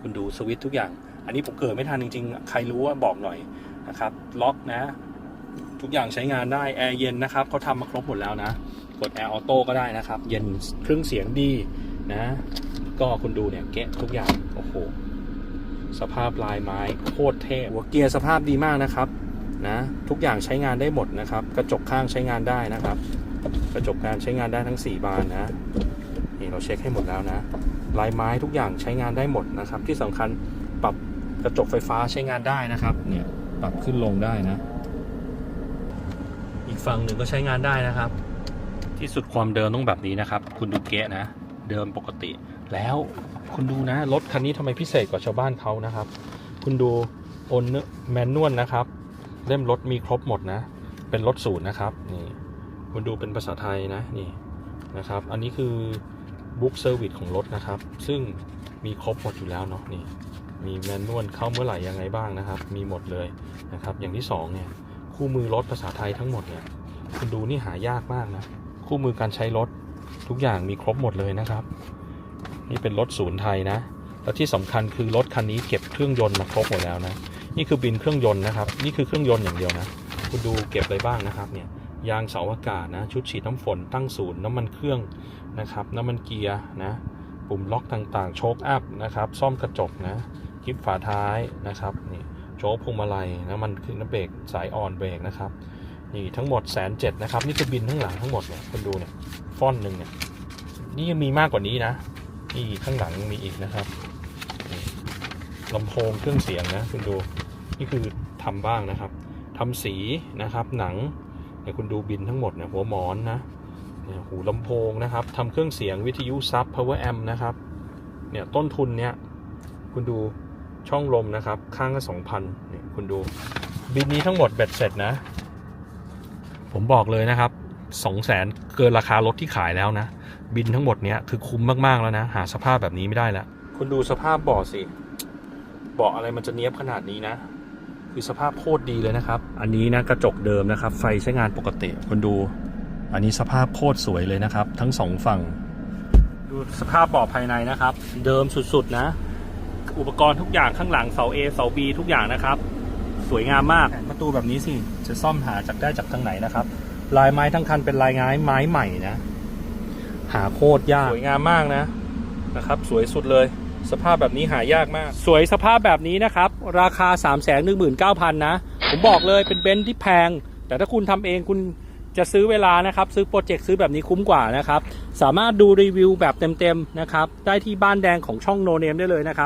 คุณดูสวิตช์ทุกอย่าง อันนี้ผมเกิดไม่ทันจริงๆ ใครรู้ว่าบอกหน่อยนะครับ ล็อกนะ ทุกอย่างใช้งานได้ แอร์เย็นนะครับเขาทำมาครบหมดแล้วนะ กดแอร์ออโต้ก็ได้นะครับ เย็นเครื่องเสียงดีนะ ก็คุณดูเนี่ยเกะทุกอย่าง โอ้โห สภาพลายไม้โคตรเท่หัวเกียร์สภาพดีมากนะครับนะทุกอย่างใช้งานได้หมดนะครับ กระจกข้างใช้งานได้นะครับ กระจกการใช้งานได้ทั้ง 4 บานนะ นี่เราเช็คให้หมดแล้วนะ ลายไม้ทุกอย่างใช้งานได้หมดนะครับ ที่สำคัญปรับกระจกไฟฟ้าใช้งานได้นะครับ เนี่ยปรับขึ้นลงได้นะ อีกฝั่งหนึ่งก็ใช้งานได้นะครับ ที่สุดความเดิมต้องแบบนี้นะครับ คุณดูเกะนะ เดิมปกติ แล้วคุณดูนะรถคันนี้ทำไมพิเศษกว่าชาวบ้านเขานะครับ คุณดูโอนแมนนวลนะครับ เล่มรถมีครบหมดนะ เป็นรถศูนย์นะครับนี่คุณดูเป็นภาษาไทยนะนี่นะครับ อันนี้คือ บุ๊กเซอร์วิสของรถนะครับ ซึ่งมีครบหมดอยู่แล้วเนาะนี่มีแมนนวลเข้าเมื่อไหร่ยังไงบ้างนะครับ มีหมดเลยนะครับ อย่างที่สองเนี่ยคู่มือรถภาษาไทยทั้งหมดเนี่ยคุณดูนี่หายากมากนะคู่มือการใช้รถทุกอย่างมีครบหมดเลยนะครับ นี่เป็นรถศูนย์ไทยนะ แล้วที่สำคัญคือรถคันนี้เก็บเครื่องยนต์มาครบหมดแล้วนะ นี่คือบินเครื่องยนต์นะครับ นี่คือเครื่องยนต์อย่างเดียวนะ คุณดูเก็บอะไรบ้างนะครับเนี่ย ยางเสาอากาศนะ ชุดฉีดน้ำฝนตั้งศูนย์น้ำมันเครื่องนะครับน้ำมันเกียร์นะปุ่มล็อกต่างๆ โชคอัพนะครับซ่อมกระจกนะคลิปฝาท้ายนะครับนี่โชคพวงมาลัยน้ำมันเครื่องน้ำเบรกสายอ่อนเบรกนะครับนี่ทั้งหมดแสนเจ็ดนะครับนี่คือบินทั้งหลังทั้งหมดเนี่ยคุณดูเนี่ยฟอนหนึ่งเนี่ยนี่ยังมีมากกว่านี้นะนี่ข้างหลังมีอีกนะครับลำโพงเครื่องเสียงนะคุณดูนี่คือทำบ้างนะครับทำสีนะครับหนัง เนี่ยคุณดูบินทั้งหมดเนี่ยหัวหมอนนะเนี่ยหูลำโพงนะครับทำเครื่องเสียงวิทยุซับ power amp นะครับเนี่ยต้นทุนเนี่ยคุณดูช่องลมนะครับ ข้างละสองพันเนี่ยคุณดูบินนี้ทั้งหมดเบ็ดเสร็จนะ ผมบอกเลยนะครับสองแสนเกินราคารถที่ขายแล้วนะ บินทั้งหมดเนี้ยคือคุ้มมากๆแล้วนะ หาสภาพแบบนี้ไม่ได้แล้วคุณดูสภาพเบาะสิเบาะอะไรมันจะเนี้ยบขนาดนี้นะ คือสภาพโคตรดีเลยนะครับ อันนี้นะกระจกเดิมนะครับ ไฟใช้งานปกติคุณดู อันนี้สภาพโคตรสวยเลยนะครับ ทั้งสองฝั่ง ดูสภาพเบาะภายในนะครับ เดิมสุดๆนะ อุปกรณ์ทุกอย่างข้างหลังเสา A เสา B ทุกอย่างนะครับ สวยงามมากประตูแบบนี้สิจะซ่อมหาจากได้จากทางไหนนะครับ ลายไม้ทั้งคันเป็นลายไม้ไม้ใหม่นะ หาโคตรยากสวยงามมากนะนะครับ สวยสุดเลย สภาพแบบนี้หายากมาก สวยสภาพแบบนี้นะครับ ราคา 3 1 9 0 0 0 นะ ผมบอกเลยเป็นเบนซ์ที่แพง แต่ถ้าคุณทำเองคุณจะซื้อเวลานะครับ ซื้อโปรเจกต์ซื้อแบบนี้คุ้มกว่านะครับ สามารถดูรีวิวแบบเต็มๆนะครับ ได้ที่บ้านแดงของช่องโนเนมได้เลยนะครับ